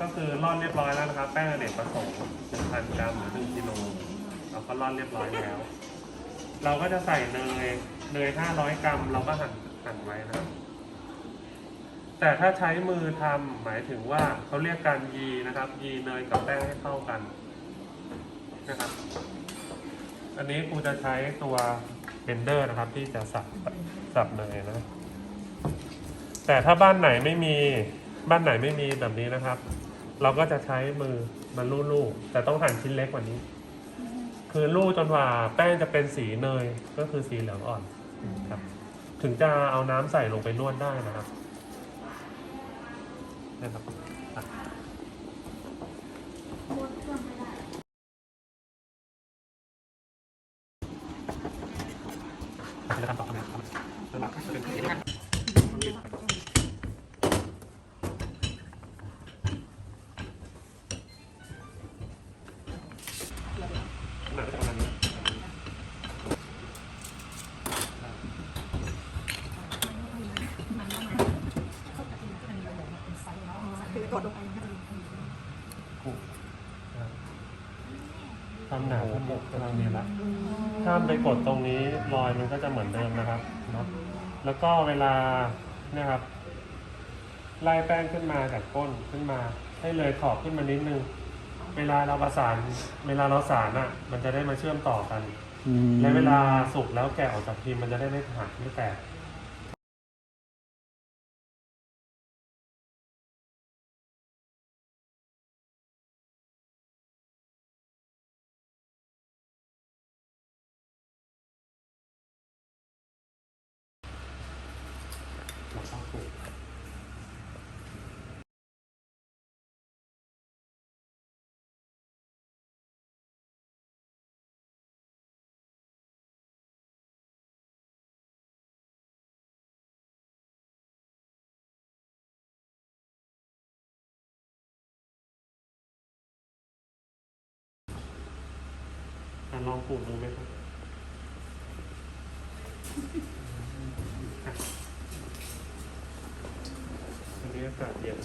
ก็คือร่อนเรียบร้อยแล้วนะครับ แป้งอเนกประสงค์1,000 กรัมหรือ1กิโลเราก็ร่อนเรียบร้อยแล้ว เราก็จะใส่เนยเนย 500 กรัม เราก็หั่นหั่นไว้นะครับ แต่ถ้าใช้มือทำหมายถึงว่าเขาเรียกการยีนะครับ ยีเนยกับแป้งให้เข้ากันนะครับ อันนี้ครูจะใช้ตัวเบนเดอร์นะครับ ที่จะสับสับเนยนะ แต่ถ้าบ้านไหนไม่มีบ้านไหนไม่มีแบบนี้นะครับ เราก็จะใช้มือมาลูบๆแต่ต้องหั่นชิ้นเล็กกว่านี้ คือลูบจนกว่าแป้งจะเป็นสีเนยก็คือสีเหลืองอ่อนครับ ถึงจะเอาน้ำใส่ลงไปนวดได้นะครับนะครับอะหมดเครื่อไม่ได้จะทำต่อนะครับ ความหนาทั้งหมดกำลังดีละถ้าไปกดตรงนี้รอยมันก็จะเหมือนเดิมนะครับเนาะแล้วก็เวลาเนี่ยครับไล่แป้งขึ้นมาจากก้นขึ้นมา ให้เลยขอบขึ้นมานิดนึง เวลาเราประสาน เวลาเราสานอะ มันจะได้มาเชื่อมต่อกันอืมและเวลาสุกแล้วแกะออกจากพิมพ์มันจะได้ไม่หักไม่แตก อะลองปลูกดูไหมครับวันนี้อากาศเย็น